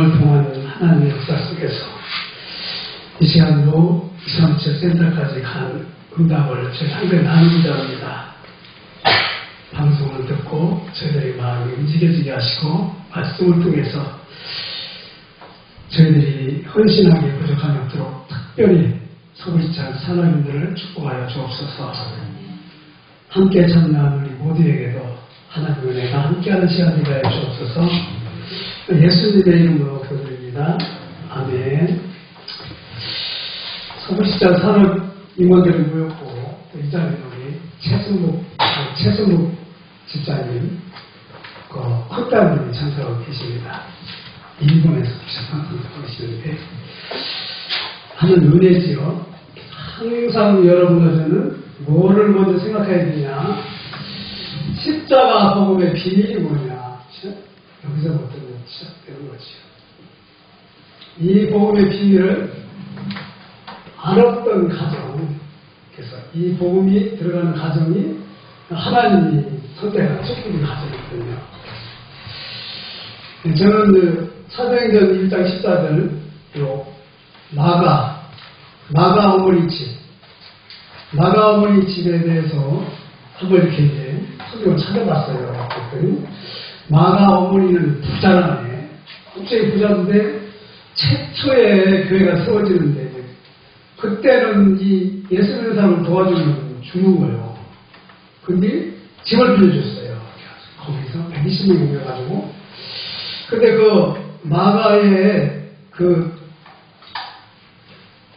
을 통한 하나님의 역사 속에서 이 시간도 237 센터까지 간 응답을 저희 함께 나누고자 합니다. 방송을 듣고 저희들의 마음이 움직여지게 하시고 말씀을 통해서 저희들이 헌신하기 부족함이 없도록 특별히 서울시장 사람들을 축복하여 주옵소서 함께 참여한 우리 모두에게도 하나님의 은혜가 함께하는 시간이 되어 주옵소서 예수님의 이름으로 기도드립니다. 아멘 서울시장 산업 임원들이 모였고 자리에 우리 최승묵, 아, 최승묵 집사님 그 확단님이 참석하고 계십니다. 일본에서 참석하고 계시는데 하는 은혜지요. 항상 여러분들은 뭐를 먼저 생각해야 되냐? 십자가 복음의 비밀이 뭐냐? 여기서부터 시작되는 거죠. 이 복음의 비밀을 알았던 가정, 그래서 이 복음이 들어가는 가정이 하나님이 선택한 축복의 가정이거든요. 저는 그 사도행전 1장 14절, 요, 나가, 나가 어머니 집, 나가 어머니 집에 대해서 한번 이렇게 이제 성경을 찾아봤어요. 그랬더니, 마가 어머니는 부자라네. 갑자기 부자인데, 최초의 교회가 세워지는데, 그때는 이 예수 믿는 사람을 도와주는 거예요. 근데 집을 빌려줬어요. 거기서 120명이 모여가지고. 근데 그 마가의 그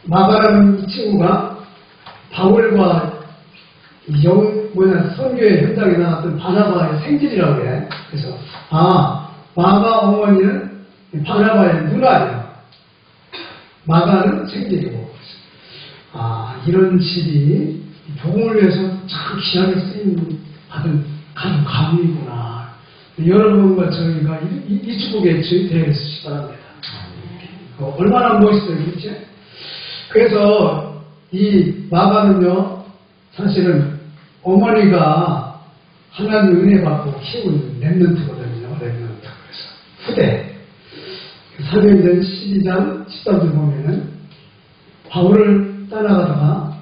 마가라는 친구가 바울과 영 뭐냐 선교의 현장에 나왔던 바나바의 생질이라고 해. 그래서 아 마가 어머니는 바나바의 누나예요. 마가는 생질이고. 아 이런 집이 복음을 위해서 참 귀하게 쓰임 받은 가족 가문이구나. 여러분과 저희가 이, 이, 이 축복에 되어있으시 바랍니다. 어, 얼마나 멋있어요, 그렇죠? 그래서 이 마가는요, 사실은 어머니가 하나님 은혜 받고 키운 랩런트거든요, 랩런트. 그래서 후대. 사도행전 12장 13절 보면은 바울을 떠나가다가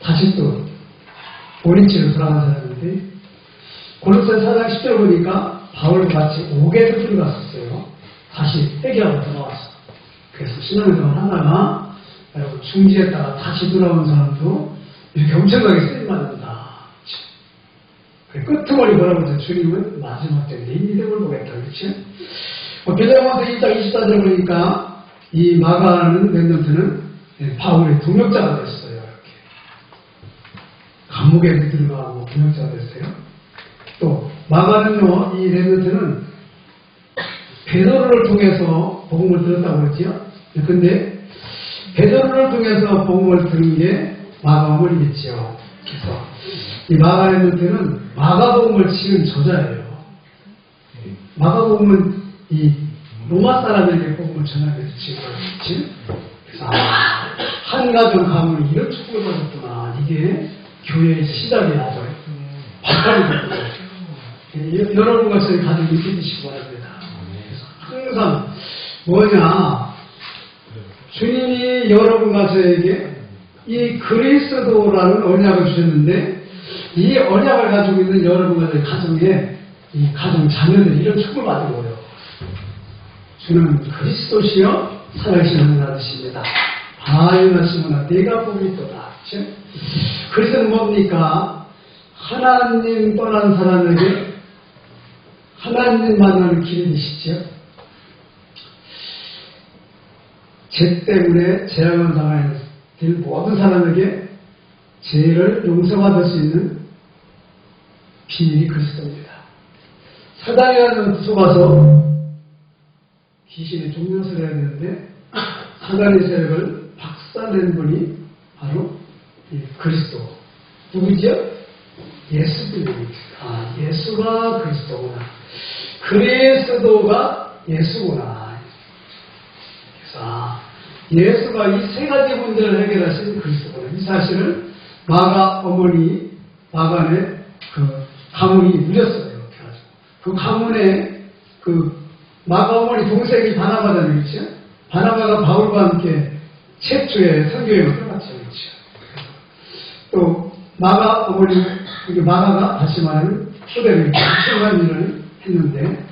다시 또 오린치로 돌아간 사람인데 골로새 4장 10절 보니까 바울과 같이 옥에도 들어갔었어요. 다시 회개하고 돌아왔어. 그래서 신앙생활 하다가 여러분 중지했다가 다시 돌아온 사람도 이렇게 엄청나게 쓰임받는다. 끄트머리 뭐라고 하죠? 주님은 마지막 때내 믿음을 보겠다. 그렇지? 어, 빌레몬서 1장 24절 보니까 이 마가는 랩런트는 바울의 동역자가 됐어요. 이렇게. 감옥에 들어가고 동역자가 됐어요. 또 마가는요, 이 랩런트는 베드로를 통해서 복음을 들었다고 그러지요. 근데 베드로를 통해서 복음을 들은 게 마가 어머니겠지요. 그래서 이 마가 랩런트는 마가복음을 지은 저자예요. 마가복음은 이 로마 사람에게 복음을 전하게 지은 거지. 그래서 아, 한 가정 가문이 이런 축복을 받았구나. 이게 교회의 시작이 나죠. 박하리 됐고 여러분과 저희 가족이 믿으시기 바랍니다. 항상 뭐냐 주님이 여러분과 저에게 이 그리스도라는 언약을 주셨는데 이 언약을 가지고 있는 여러분과 저희 가정에 이 가정 자녀들이 이런 축복을 받은 거예요. 주는 그리스도시여 살아계신 하나님 아드십니다. 바이나시구나 내가 복이 있도다. 그렇죠? 그리스도는 뭡니까? 하나님 떠난 사람에게 하나님 만나는 길이 되시죠. 죄 때문에 재앙을 당할 모든 사람에게 죄를 용서받을 수 있는 비밀이 그리스도입니다. 사단이라는 속아서 귀신의 종려서를 되는데 사단의 세력을 박살낸 분이 바로 이 그리스도. 누구죠? 예수님입니다. 아, 예수가 그리스도구나. 그리스도가 예수구나. 그래서 아, 예수가 이 세 가지 문제를 해결하신 그리스도구나. 이 사실을 마가 어머니, 마간의 그 가문이. 이렇게 해가지고. 그 가문의 그 마가 어머니 동생이 바나바잖아요, 그렇죠? 바나바가 바울과 함께 최초의 선교행을 떠났죠? 또 마가 어머니, 마가가 다시 말하면 초대를 출간 일을 했는데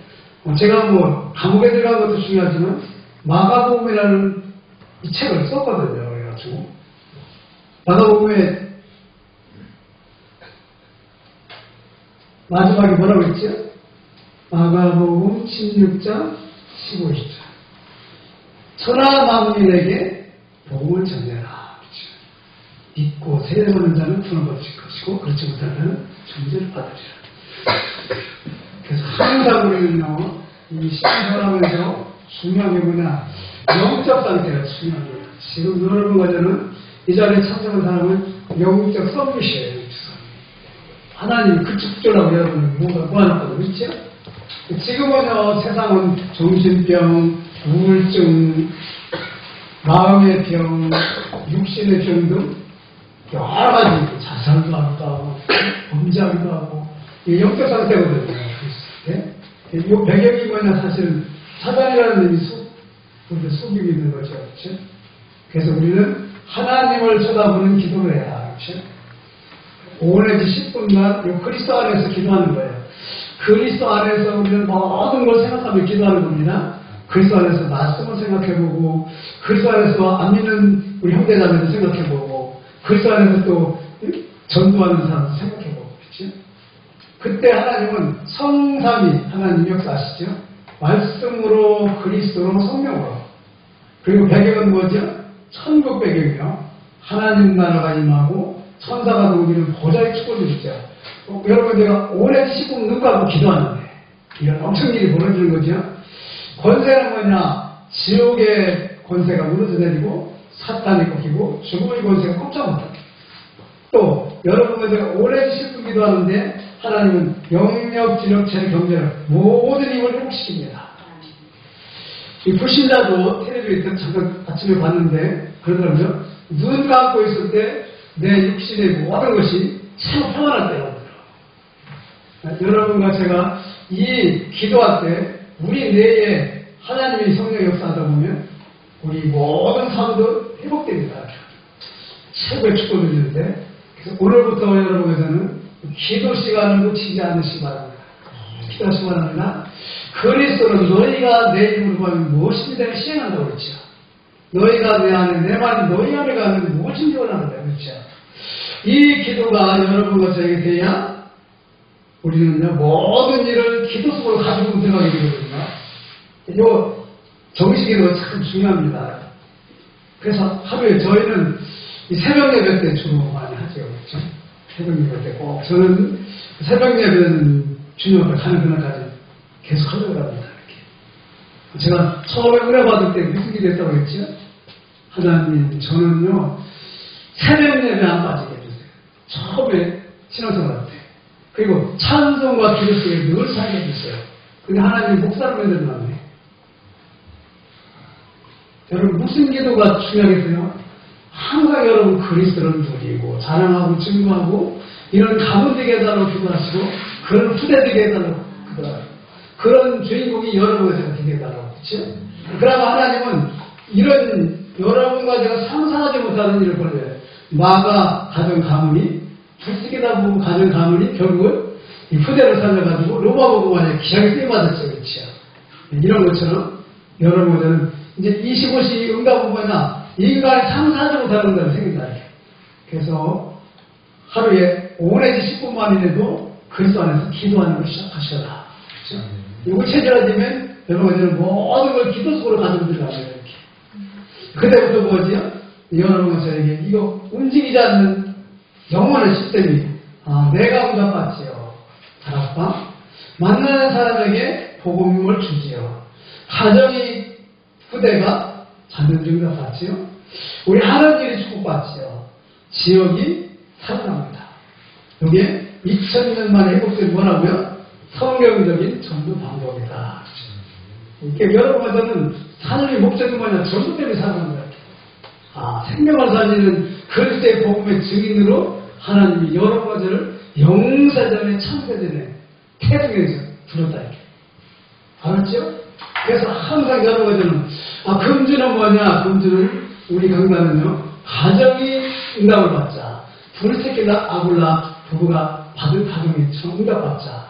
어, 제가 뭐 감옥에 들어간 것도 중요하지만 마가복음이라는 이 책을 썼거든요. 그래가지고 마가복음에 마지막에 뭐라고 했죠? 마가복음 16장 15절 천하 만민에게 복음을 전해라. 그렇죠? 믿고 세례 받는 자는 구원받을 것이고 그렇지 못하면 존재를 받으리라. 그래서 항상 우리는요, 이 신앙하면서 중요한 게 뭐냐, 영적 상태가 중요합니다. 지금 여러분과 저는 이 자리에 참석한 사람은 영적 서밋이에요. 하나님 그 축조라고 여러분 뭔가 모아놨거든요. 그렇죠? 지금은요, 세상은 정신병, 우울증, 마음의 병, 육신의 병 등 여러 가지 자살도 하고, 범죄하기도 하고, 이게 영적 상태거든요. 네? 이 배경이 뭐냐, 사실 사단이라는 이 속, 우리 속임이 있는 거죠. 그렇죠? 그래서 우리는 하나님을 쳐다보는 기도를 해야. 그렇죠? 5내지 10분간 이 그리스도 안에서 기도하는 거예요. 그리스도 안에서 우리는 모든 걸 생각하며 기도하는 겁니다. 그리스도 안에서 말씀을 생각해보고, 그리스도 안에서 안 믿는 우리 형제자매도 생각해보고, 그리스도 안에서 또 전도하는 사람도 생각해보고, 그렇죠? 그때 하나님은 성삼이 하나님 역사하시죠? 말씀으로, 그리스도로, 성령으로. 그리고 배경은 뭐죠? 천국 배경이요. 하나님 나라가 임하고, 천사가 오기는 보좌의 축복을 주죠. 어, 여러분, 제가 오래 시국 눈 감고 기도하는데, 이런 엄청 일이 벌어지는 거죠. 권세는 뭐냐? 지옥의 권세가 무너져 내리고, 사탄이 꺾이고, 죽음의 권세가 꼼짝 못합니다. 또, 여러분과 제가 오래 시국 기도하는데, 하나님은 영역, 지력, 체력, 경제력, 모든 힘을 회복시킵니다. 이 불신자도 텔레비전 잠깐 아침에 봤는데, 그러더라고요. 눈 감고 있을 때, 내 육신의 모든 것이 참 평안할 하더라고요. 여러분과 제가 이 기도할 때 우리 뇌에 하나님의 성령 역사하다 보면 우리 모든 삶도 회복됩니다. 최고의 축복을 드리는데 그래서 오늘부터 여러분에서는 기도 시간을 놓치지 않으시기 바랍니다. 기도하시기 바랍니다. 그리스도는 너희가 내 이름으로 구하면 무엇이든지 시행한다고 그랬죠. 너희가 내 안에 내 말이 너희 안에 가면 무엇인지 원하는다 그렇죠. 이 기도가 여러분과 저에게 돼야 우리는요 모든 일을 기도 속으로 가지고 들어가게 되거든요. 요 정식기도 참 중요합니다. 그래서 하루에 저희는 이 새벽 예배 때 주로 많이 하죠. 그렇죠? 새벽 예배 때 꼭. 저는 새벽 예배는 주님앞에 가는 그날까지 계속 하려고 합니다. 제가 처음에 은혜 받을 때 기도 했다고 했죠? 하나님, 저는요, 새벽 예배 안 빠지게 해주세요. 처음에 신앙생활 할 때. 그리고 찬송과 기도 속에 늘 살게 해주세요. 근데 하나님 목사를 만들면 여러분, 무슨 기도가 중요하겠어요? 항상 여러분 그리스도를 누리고, 자랑하고, 증거하고, 이런 가문 되게 해달라고 기도하시고, 그런 후대 되게 해달라고 기도하고, 그런 주인공이 여러분에서 되게 해달라고, 그렇죠? 그러면 하나님은 이런 여러분과 제가 상상하지 못하는 일을 벌려요. 마가 가정 가문이 불쑥이다 보고 가정 가문이 결국은 이 후대를 살려가지고 로마 복음만에 기장이 쓰임받았죠. 그렇죠. 이런 것처럼 여러분은 이제 25시 응답은 뭐냐 인간이 상상하지 못하는 대로 생긴다. 그래서 하루에 5내지 10분만이라도 그리스도 안에서 기도하는 걸 시작하셔라. 그렇죠? 이거 체질화되면 여러분들은 모든 걸 기도 속으로 가지고 들어가야 돼요. 그때부터 뭐지요? 여러분은 저에게 이거 움직이지 않는 영원한 시스템이 아, 내가 응답받지요. 다락방 만나는 사람에게 복음을 주지요. 가정이 후대가 자녀들이 응답받지요. 우리 하나님이 축복받지요. 지역이 살아납니다. 이게 2000년 만에 회복된 뭐라고요? 성경적인 전도 방법이다. 이렇게 여러분한테는 하늘의 목적이 뭐냐? 전도 때문에 살아납니다. 아, 생명을 살리는 그리스도의 복음의 증인으로 하나님이 여러 가지를 영사전에 참사전에 태중에서 들었다 이렇게. 알았죠? 그래서 항상 여러 가지는 아 금주는 뭐냐? 금주는 우리 강단은요 가정이 응답을 받자. 브리스킬라 아굴라 부부가 받은 가정이 응답받자.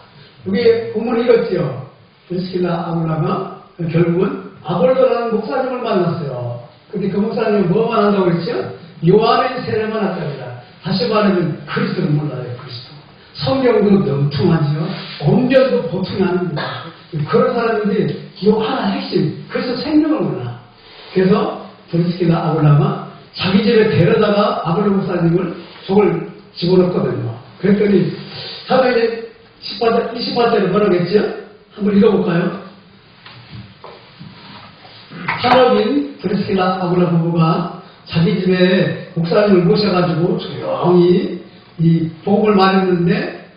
이게 본문 읽었지요. 브리스킬라 아굴라가 결국은 아볼로라는 목사님을 만났어요. 근데 그 목사님이 뭐만 한다고 그랬죠? 요한의 세례만 했답니다. 다시 말하면 그리스도를 몰라요, 그리스도. 성경도 넘퉁하지요. 언변도 보통이 아닙니다. 그런 사람들이 요 하나 핵심, 그래서 생명을 몰라. 그래서 브리스킬라 아볼라가 자기 집에 데려다가 아볼로 목사님을 속을 집어넣거든요. 그랬더니 사도행전 18절, 28절에 뭐라고 했죠? 한번 읽어볼까요? 한옥인 브리스킬라 아굴라 부부가 자기 집에 목사님을 모셔가지고 조용히 이 복음을 말했는데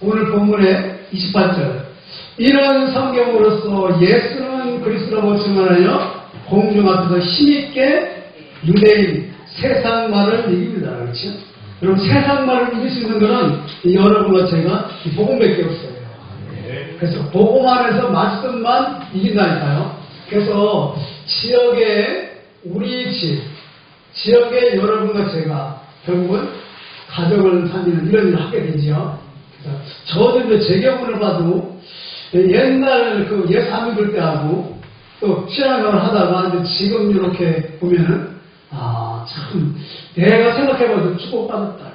오늘 본문에 28절 이런 성경으로서 예수는 그리스도라고 증언하여 공중 앞에서 힘있게 유대인 세상 말을 이깁니다. 그렇죠? 여러분 세상 말을 이길 수 있는 것은 이 여러분과 제가 이 복음밖에 없어요. 그래서 복음 안에서 말씀만 이긴다니까요. 그래서 지역에 우리 집, 지역에 여러분과 제가 결국은 가정을 살리는 이런 일을 하게 되죠. 그래서 이제 제 경우를 봐도 옛날 그 예사미들 때하고 또 신앙생활을 하다가 지금 이렇게 보면은 아, 참, 내가 생각해봐도 축복받았다.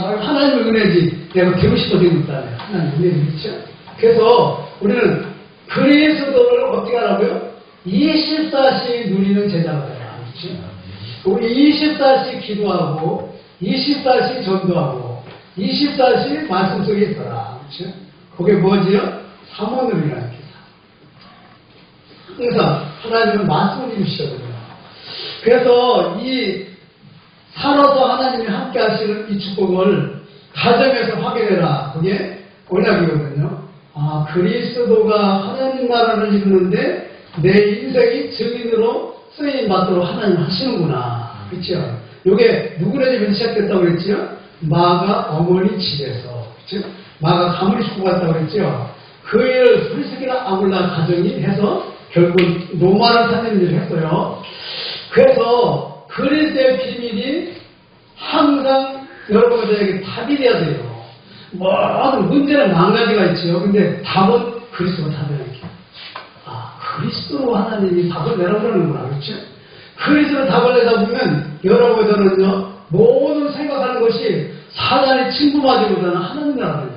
아, 하나님의 은혜지 내가 되고 싶어 되겠다네 하나님의 은혜 그렇죠 그래서 우리는 그리스도를 어떻게 하라고요? 24시 누리는 제자가 되라 그렇죠 우리 24시 기도하고 24시 전도하고 24시 말씀 속에 있어라 그렇죠 그게 뭐지요? 사모늘이라는 게 항상 하나님은 말씀을 주시거든요 그래서 이 살아서 하나님이 함께 하시는 이 축복을 가정에서 확인해라. 그게 언약이거든요. 아, 그리스도가 하나님 나라를 이루는데 내 인생이 증인으로 쓰임 받도록 하나님 하시는구나. 그렇죠? 요게 누구네 집에서 시작됐다고 그랬죠? 마가 어머니 집에서. 그렇죠? 마가 가문이 축복받았다고 그랬죠? 그 일을 프리스키나 아굴라 가정이 해서 결국 로마를 사는 일을 했어요. 그래서 그리스도의 비밀이 항상 여러분들에게 답이 돼야 돼요. 모든 문제는 만 가지가 있죠. 근데 답은 그리스도가 답이라는 게. 아, 그리스도로 하나님이 답을 내려보는구나. 그렇죠? 그리스도로 답을 내다 보면 여러분들은요, 모든 생각하는 것이 사단의 친구마디보다는 하나님이라고 합니다.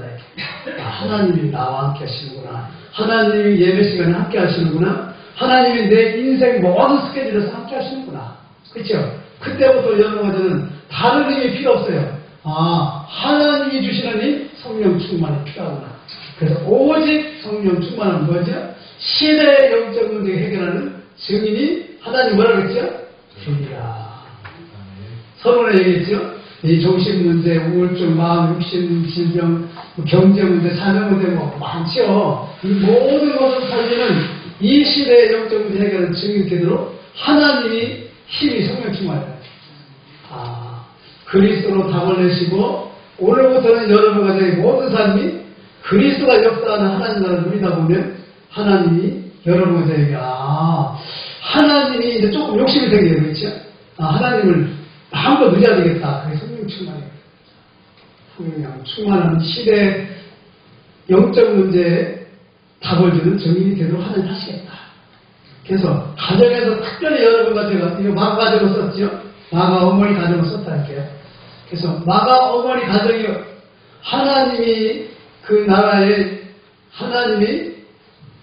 아, 하나님이 나와 함께 하시는구나. 하나님이 예배 시간에 함께 하시는구나. 하나님이 내 인생 모든 스케줄에서 함께 하시는구나. 그렇죠? 그때부터 여러분들은 다른 힘이 필요 없어요. 아, 하나님 이 주시는 이 성령 충만이 필요하구나. 그래서 오직 성령 충만은 뭐죠? 시대의 영적 문제 해결하는 증인이 하나님 뭐라 그랬죠? 주이라. 서론에 얘기했죠? 이 정신 문제, 우울증, 마음, 육신, 질병, 뭐 경제 문제, 사회 문제 뭐 많죠. 이 모든 것을 살리는 이 시대의 영적 문제 해결하는 증인 되도록 하나님이 힘이 성령 충만이다. 아, 그리스도로 답을 내시고 오늘부터는 여러분 가정의 모든 삶이 그리스도가 역사하는 하나님 나라를 누리다 보면 하나님이 여러분 가정에게 아, 하나님이 이제 조금 욕심이 생겨요. 그렇죠? 아, 하나님을 마음껏 누려야 되겠다. 그게 성령 충만이에요. 성령 충만한 시대 영적 문제에 답을 주는 정인이 되도록 하나님 하시겠다. 그래서 가정에서 특별히 여러분과 제가 이거 마가 가정을 썼죠. 마가 어머니 가정을 썼다니까요. 그래서 마가 어머니 가정이 하나님이 그 나라에 하나님이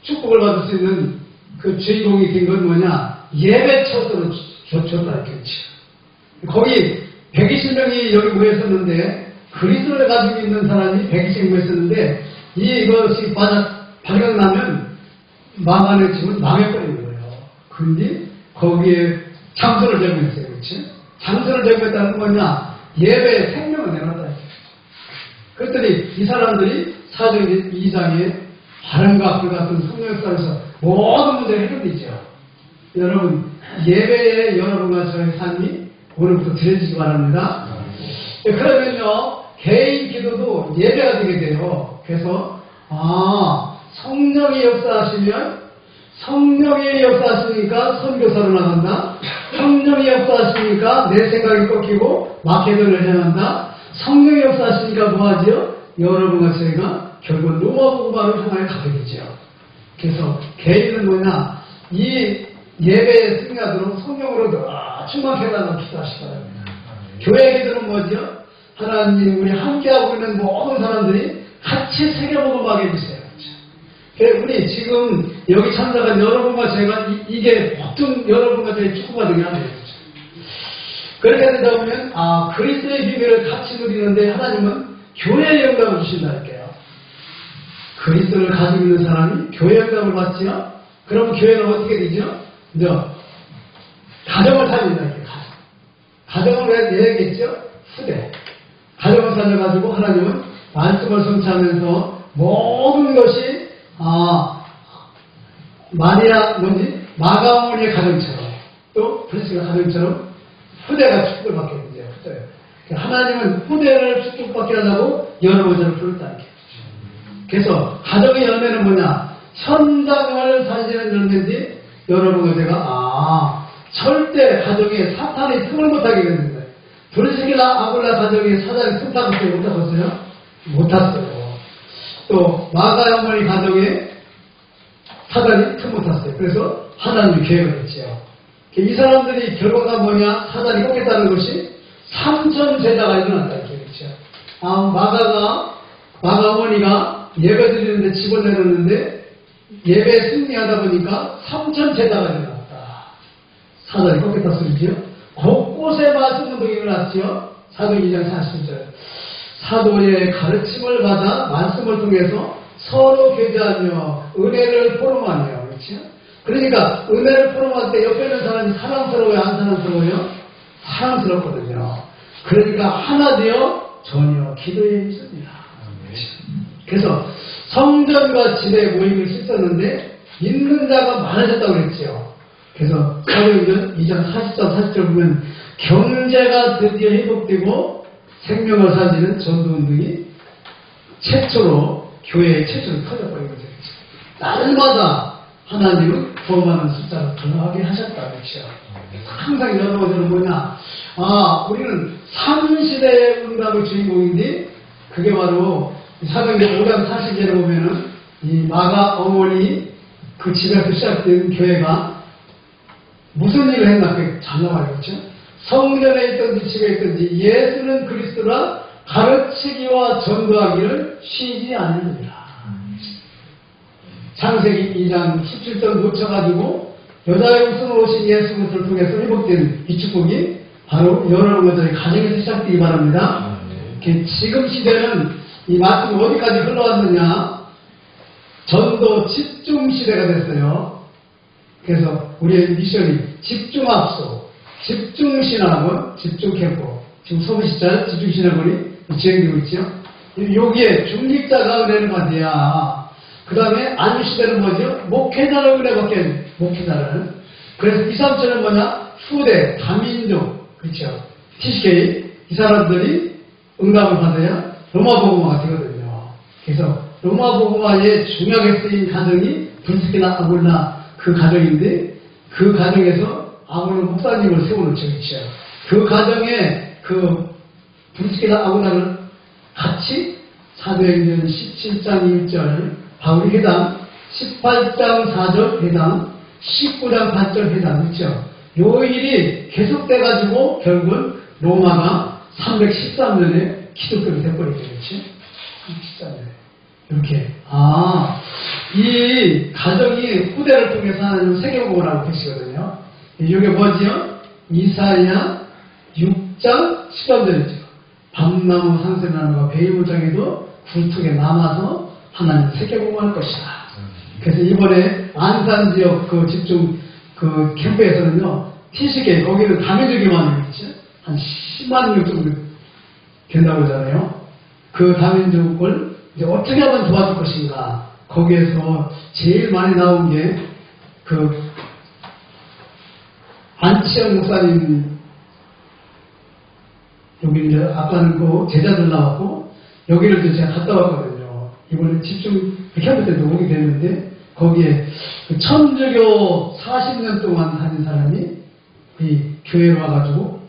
축복을 받을 수 있는 그 주인공이 된 건 뭐냐 예배 처소로 줬다 이렇죠. 거기 120명이 여기 모였었는데 그리스도를 가지고 있는 사람이 120명 모였었는데 이것이 발각나면 망하는 집은 망해버리는 거예요. 근데 거기에 장소를 제공했어요. 그렇지? 장소를 제공했다는 건 뭐냐? 예배에 생명을 내놨다. 그랬더니 이 사람들이 사도행 2장에 바람과 불 같은 성령역사에서 모든 문제가 해결되죠. 여러분, 예배에 여러분과 저의 삶이 오늘부터 드려지기 바랍니다. 네, 그러면요, 개인 기도도 예배가 되게 돼요. 그래서, 아, 성령이 역사하시면 성령이 역사하시니까 선교사로 나간다. 성령이 역사하시니까 내 생각이 꺾이고 마케도를 향한다. 성령이 역사하시니까 뭐하지요? 여러분과 저희가 결국 로마 공부를 향하여 가게 되죠. 그래서 개인은 뭐냐? 이 예배에 승리하도록 성령으로 더 충만케 해달라고 기도하시기 바랍니다. 교회 기도는 뭐죠? 하나님 우리 함께하고 있는 모든 사람들이 같이 새겨먹음하게 해주세요. 그래서 우리 지금 여기 참석한 여러분과 제가 이, 게 보통 여러분과 저희 축구가 하는 거죠. 그렇게 되다 보면 아 그리스도의 비밀을 같이 누리는데 하나님은 교회의 영감을 주신다 할게요. 그리스도를 가지고 있는 사람이 교회 영감을 받지요? 그럼 교회는 어떻게 되죠? 이제 가정을 살린다 이렇게 가정. 가정을 왜 내야겠죠? 후대. 가정을 살려가지고 하나님은 말씀을 성취하면서 모든 것이 아 마리아 뭔지 마가모니의 가정처럼 또 프리스가 가정처럼 후대가 받게 되죠. 후대. 하나님은 후대를 축복받게 하려고 여러분들을 부른다는 게 그래서 가정의 열매는 뭐냐? 현장을 살리는 열매인지 여러분과 제가 아 절대 가정에 사탄이 틈을 못하게 됐는데 브리스기라 아굴라 가정에 사단이 틈 타봤어요? 못 타봤어요? 못 탔어요. 또 마가 어머니 가정에 사단이 틈못 탔어요. 그래서 하나님이 계획을 했지요. 이 사람들이 결과가 뭐냐? 사단이 꺾겠다는 것이 삼천 제자가 일어났다 이렇게 그렇죠. 아 마가가 마가 어머니가 예배 드리는데 집을 내렸는데 예배 승리하다 보니까 삼천 제자가 일어났다. 사단이 꺾겠다 소리지요. 곳곳에 말씀 운동이 일어났지요. 사도 2장 40절. 사도의 가르침을 받아 말씀을 통해서 서로 교제하며 은혜를 포럼하며 그렇죠? 그러니까 은혜를 포럼할 때 옆에 있는 사람이 사랑스러워요 안 사랑스러워요? 사랑스럽거든요. 그러니까 하나 되어 전혀 기도에 있습니다. 그래서 성전과 집에 모임을 씻었는데 있는 자가 많아졌다고 그랬죠. 그래서 사도행전 2장 40절 40절 보면 경제가 드디어 회복되고 생명을 살리는 전도운동이 최초로 교회에 최초로 터져버린 거죠. 날마다 하나님은 더 많은 숫자를 더하게 하셨다 그렇죠. 항상 여러분들은 뭐냐 아 우리는 삼시대의 응답의 주인공인데 그게 바로 사도행전 5장 40절에 보면은 이 마가 어머니 그 집에서 시작된 교회가 무슨 일을 했나 그게 잘 나와요 그렇죠? 성전에 있든지 집에 있든지 예수는 그리스도라 가르치기와 전도하기를 쉬지 않느니라. 창세기 2장 17절 놓쳐가지고 여자의 웃음을 오신 예수 그리스도를 통해서 회복된 이 축복이 바로 여러분들의 가정에서 시작되기 바랍니다. 지금 시대는 이 말씀이 어디까지 흘러왔느냐 전도 집중 시대가 됐어요. 그래서 우리의 미션이 집중합소, 집중 신학원, 집중 캠프. 지금 서부시절 집중 신학원이 진행되고 있죠. 여기에 중립자가 은혜를 받아야 그 다음에 안시대는 뭐죠? 목회자를 은혜 받게 목회자를. 그래서 2, 3절은 뭐냐? 후대, 다민족, 그렇죠. TCK, 이 사람들이 응답을 받아야 로마 복음화가 되거든요. 그래서 로마 복음화에 중요하게 쓰인 가정이 불스키나 아굴라 그 가정인데 그 가정에서 아굴라 목사님을 세워놓죠. 그렇죠. 그 가정에 그 불스키나 아굴라를 같이 사도행전 17장 1절 바울이 해당 18장 4절 해당 19장 8절 해당 그렇죠. 요 일이 계속돼가지고 결국은 로마가 313년에 기독교가 돼버리게 됐죠. 13년에. 이렇게. 아, 이 가정이 후대를 통해서 세계복음을 하고 계시거든요. 이게 뭐지요? 이사야 6장 10절이죠. 밤나무 상생나무가 베이무장에도 굴뚝에 남아서 하나님 세계복음을 할 것이다. 그래서 이번에 안산 지역 그 집중 그 캠프에서는요, 티시계, 거기는 다민족이만 있죠. 한 10만 명 정도 된다고 하잖아요. 그 다민족을 이제 어떻게 하면 도와줄 것인가. 거기에서 제일 많이 나온 게 그 안치영 목사님 여기 이제 아까는 그 제자들 나왔고 여기를 또 제가 갔다 왔거든요. 이번에 집중 캠프 때도 오게 됐는데 거기에 그 천주교 40년 동안 다닌 사람이 이 교회로 와가지고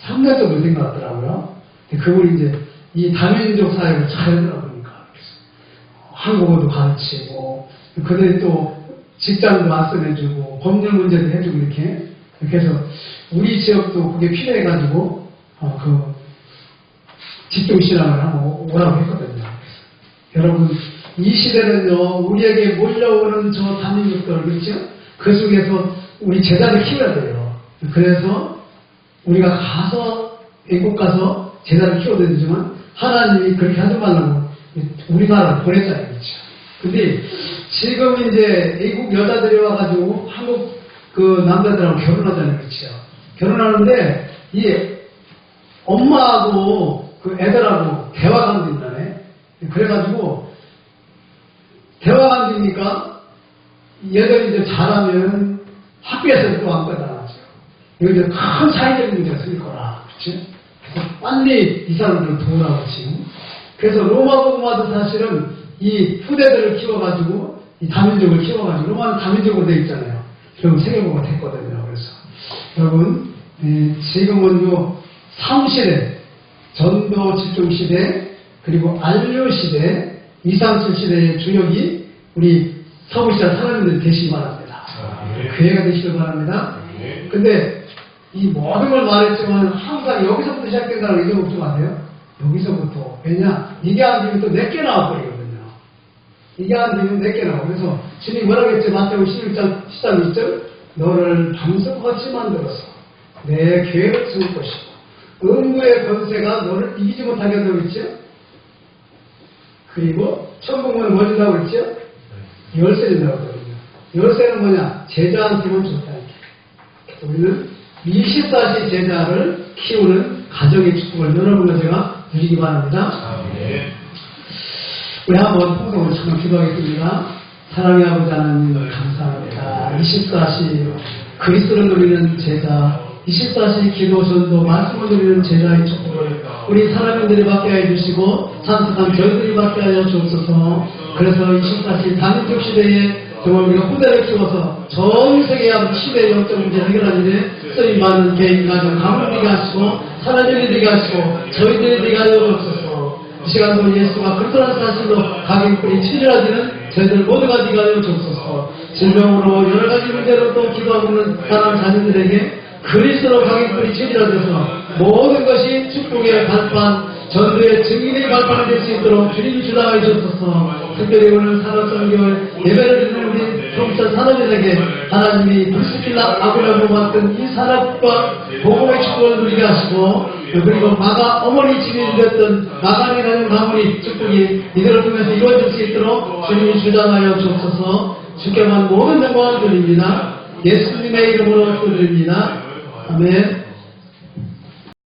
3년 정도 된것 같더라고요. 근데 그분이 이제 이 다민족 사회를 잘 해더라고니까. 한국어도 가르치고, 그들이 또 직장도 말씀해주고, 법률 문제도 해주고 이렇게. 해서 우리 지역도 그게 필요해가지고, 어, 그, 집중신앙을 하고 오라고 했거든요. 그래서 여러분, 이 시대는요, 우리에게 몰려오는 저 다민족들, 그렇죠? 그 속에서 우리 제자를 키워야 돼요. 그래서 우리가 가서, 외국 가서 제자를 키워야 되지만, 하나님이 그렇게 하지 말라고 우리나라를 보냈잖아요. 그렇죠? 근데 지금 이제 외국 여자들이 와가지고 한국 그 남자들하고 결혼하잖아요. 그렇죠? 결혼하는데, 이 엄마하고 그 애들하고 대화가 안 된다네. 그래가지고 대화가 안 되니까 얘들이 이제 잘하면 학교에서 또안 받아놨죠. 여기 큰 사회적인 문제가 생길 거라. 그치? 그래서 빨리 이 사람들을 도우라고 지금. 그래서 로마 복음화도 사실은 이 후대들을 키워가지고 이 다민족을 키워가지고 로마는 다민족으로 돼 있잖아요. 그럼 세계복음화 됐거든요. 그래서 여러분 에, 지금은 요 3시대 전도 집중 시대 그리고 안류 시대 이상철 시대의 주역이 우리 서구시대 사람들이 되시기 바랍니다. 그 애가 되시길 바랍니다. 근데 이 모든 걸 말했지만 항상 여기서부터 시작된다는 거 잊어먹지 마세요. 여기서부터. 왜냐? 이게 안 되면 또 내게 나와버리거 내게 나와. 그래서 주님이 뭐라고 했지? 마태복음 16장 13, 2절 너를 반석같이 만들어서 내 계획을 세울 것이고 음부의 권세가 너를 이기지 못하게 하고 있죠? 그리고 천국문을 뭐 준다고 그랬죠? 열쇠 준다고 그러거든요. 열쇠는 뭐냐? 제자한테만 줬다. 이렇게. 우리는 24시 제자를 키우는 가정의 축복을 여러분과 제가 누리기 바랍니다. 우리 한번 통성을 정말 기도하겠습니다. 사랑의 아버지 하나님 감사합니다. 24시 그리스도를 누리는 제자, 24시 기도 전도 말씀을 누리는 제자의 축복을 우리 사람들이 받게 해주시고 참석한 저희들이 받게 하여 주옵소서. 그래서 24시 단인족 시대에 정말 우리가 후대를 키워서 전 세계의 시대의 영적 문제 해결하는 일에 쓰임 많은 개인 가정 가문되게 하시고 사람들이 되게 하시고 저희들이 되게 하여. 이 시간도 예수가 그리스도라는 사실로 각인뿌리 치료하지는 저희들 모두가 네가 되어 주옵소서. 질병으로 여러 가지 문제로 또 기도하고 있는 사람 자녀들에게 그리스도로 각인뿌리 치료하셔서 모든 것이 축복의 발판 전도의 증인의 발판이 될 수 있도록 주님이 주장하여 주옵소서. 특별히 오늘 산업성경을 예배를 드리는 우리 청취자 산업인에게 하나님이 불스킬라 아브라함과 같은 이 산업과 복음의 축복을 누리게 하시고 그리고 마가 어머니 집이 누렸던 마가이라는 가문이 축복이 이들을 통해서 이루어질 수 있도록 주님이 주장하여 주옵소서 주께만 모든 영광을 드립니다. 예수님의 이름으로 드립니다. 아멘.